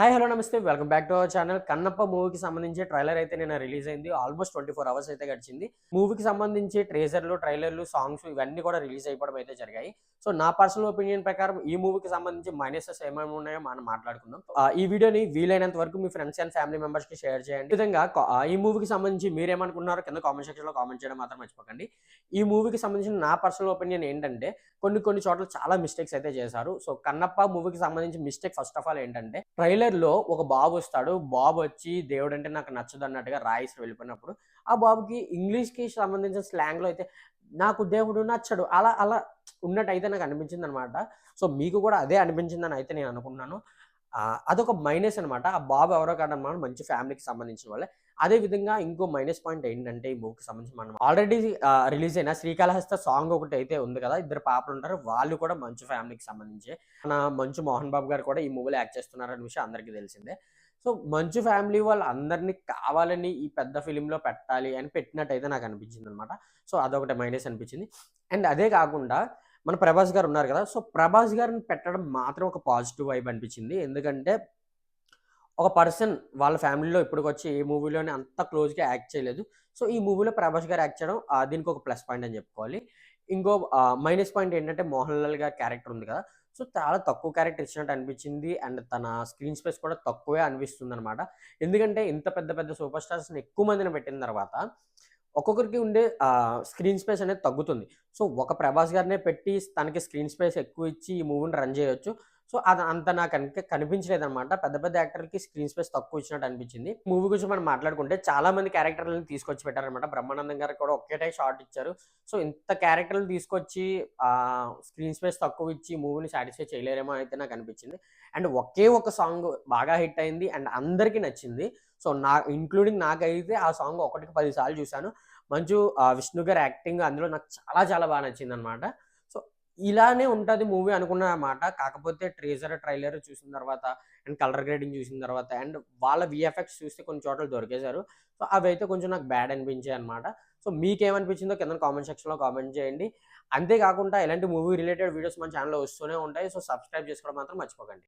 Hi hello నమస్తే. Welcome back to our channel Kannappa మూవీకి సంబంధించి ట్రైలర్ అయితే నేను రిలీజ్ అయింది. ఆల్మోస్ట్ ట్వంటీ ఫోర్ అవర్స్ అయితే గడిచింది. మూవీకి సంబంధించి ట్రేజర్లు ట్రైలర్లు సాంగ్స్ ఇవన్నీ కూడా రిలీజ్ అయిపోవడం అయితే జరిగాయి. సో నా పర్సనల్ ఒపీనియన్ ప్రకారం ఈ మూవీకి సంబంధించి మైనసెస్ ఏమేమి ఉన్నాయో మనం మాట్లాడుకుందాం. ఆ, ఈ వీడియోని వీలైనంత వరకు మీ ఫ్రెండ్స్ అండ్ ఫ్యామిలీ మెంబర్స్కి షేర్ చేయండి. ఈ విధంగా ఈ మూవీకి సంబంధించి మీరేమనుకున్నారో కింద కామెంట్ సెక్షన్లో కామెంట్ చేయడం మాత్రం మర్చిపోకండి. ఈ మూవీకి సంబంధించిన నా పర్సనల్ ఒపీనియన్ ఏంటంటే కొన్ని కొన్ని చోట్ల చాలా మిస్టేక్స్ అయితే చేశారు. సో కన్నప్ప మూవీకి సంబంధించి మిస్టేక్ ఫస్ట్ ఆఫ్ ఆల్ ఏంటంటే ట్రైలర్ లో ఒక బాబు వస్తాడు. బాబు వచ్చి దేవుడు అంటే నాకు నచ్చదు అన్నట్టుగా రాయిస్ వెళ్ళిపోయినప్పుడు ఆ బాబుకి ఇంగ్లీష్కి సంబంధించిన స్లాంగ్లో అయితే నాకు దేవుడు నచ్చడు. అలా అలా ఉన్నట్టు అయితే నాకు అనిపించింది అనమాట సో మీకు కూడా అదే అనిపించిందని అయితే నేను అనుకున్నాను అదొక మైనస్ అనమాట ఆ బాబు ఎవరో కాదన్నమాట మంచి ఫ్యామిలీకి సంబంధించిన వాళ్ళే. అదే విధంగా ఇంకో మైనస్ పాయింట్ ఏంటంటే ఈ మూవీకి సంబంధించి మనం ఆల్రెడీ రిలీజ్ అయిన శ్రీకాళహస్త సాంగ్ ఒకటి అయితే ఉంది కదా ఇద్దరు పాపలు ఉంటారు. వాళ్ళు కూడా మంచు ఫ్యామిలీకి సంబంధించి. మన మంచు మోహన్ బాబు గారు కూడా ఈ మూవీలో యాక్ట్ చేస్తున్నారనే విషయం అందరికీ తెలిసిందే. సో మంచు ఫ్యామిలీ వాళ్ళు అందరినీ కావాలని ఈ పెద్ద ఫిలింలో పెట్టాలి అని పెట్టినట్టయితే నాకు అనిపించింది అనమాట సో అదొకటి మైనస్ అనిపించింది. అండ్ అదే కాకుండా మన ప్రభాస్ గారు ఉన్నారు కదా. సో ప్రభాస్ గారిని పెట్టడం మాత్రం ఒక పాజిటివ్ వైబ్ అనిపించింది. ఎందుకంటే ఒక పర్సన్ వాళ్ళ ఫ్యామిలీలో ఇప్పటికొచ్చి ఏ మూవీలోనే అంత క్లోజ్గా యాక్ట్ చేయలేదు. సో ఈ మూవీలో ప్రభాస్ గారు యాక్ట్ చేయడం దీనికి ఒక ప్లస్ పాయింట్ అని చెప్పుకోవాలి. ఇంకో మైనస్ పాయింట్ ఏంటంటే మోహన్ లాల్ గారి క్యారెక్టర్ ఉంది కదా. సో చాలా తక్కువ క్యారెక్టర్ ఇచ్చినట్టు అనిపించింది. అండ్ తన స్క్రీన్ స్పేస్ కూడా తక్కువే అనిపిస్తుంది అనమాట ఎందుకంటే ఇంత పెద్ద పెద్ద సూపర్ స్టార్స్ని ఎక్కువ మందిని పెట్టిన తర్వాత ఒక్కొక్కరికి ఉండే స్క్రీన్ స్పేస్ అనేది తగ్గుతుంది. సో ఒక ప్రభాస్ గారినే పెట్టి తనకి స్క్రీన్ స్పేస్ ఎక్కువ ఇచ్చి ఈ మూవీని రన్ చేయొచ్చు. సో అది అంత నాకు కనుక కనిపించలేదు అనమాట పెద్ద పెద్ద యాక్టర్కి స్క్రీన్ స్పేస్ తక్కువ ఇచ్చినట్టు అనిపించింది. మూవీ గురించి మనం మాట్లాడుకుంటే చాలా మంది క్యారెక్టర్లను తీసుకొచ్చి పెట్టారనమాట బ్రహ్మానందం గారు కూడా ఒకేటే షార్ట్ ఇచ్చారు. సో ఇంత క్యారెక్టర్లు తీసుకొచ్చి స్క్రీన్ స్పేస్ తక్కువ ఇచ్చి మూవీని సాటిస్ఫై చేయలేరేమో అయితే నాకు అనిపించింది. అండ్ ఒకే ఒక సాంగ్ బాగా హిట్ అయింది. అండ్ అందరికీ నచ్చింది. సో నా ఇంక్లూడింగ్ నాకైతే ఆ సాంగ్ ఒకటికి పది సార్లు చూశాను మంచు విష్ణు గారి యాక్టింగ్ అందులో నాకు చాలా చాలా బాగా నచ్చింది అనమాట ఇలానే ఉంటుంది మూవీ అనుకున్నా కాకపోతే ట్రేజర్ ట్రైలర్ చూసిన తర్వాత అండ్ కలర్ గ్రేడింగ్ చూసిన తర్వాత అండ్ వాళ్ళ విఎఫ్ఎక్స్ చూస్తే కొన్ని చోట్ల దొరికేశారు. సో అవి అయితే కొంచెం నాకు బ్యాడ్ అనిపించాయి అనమాట సో మీకేమనిపించిందో కింద కామెంట్ సెక్షన్లో కామెంట్ చేయండి. అంతేకాకుండా ఇలాంటి మూవీ రిలేటెడ్ వీడియోస్ మన ఛానల్లో వస్తూనే ఉంటాయి. సో సబ్స్క్రైబ్ చేసుకోవడం మాత్రం మర్చిపోకండి.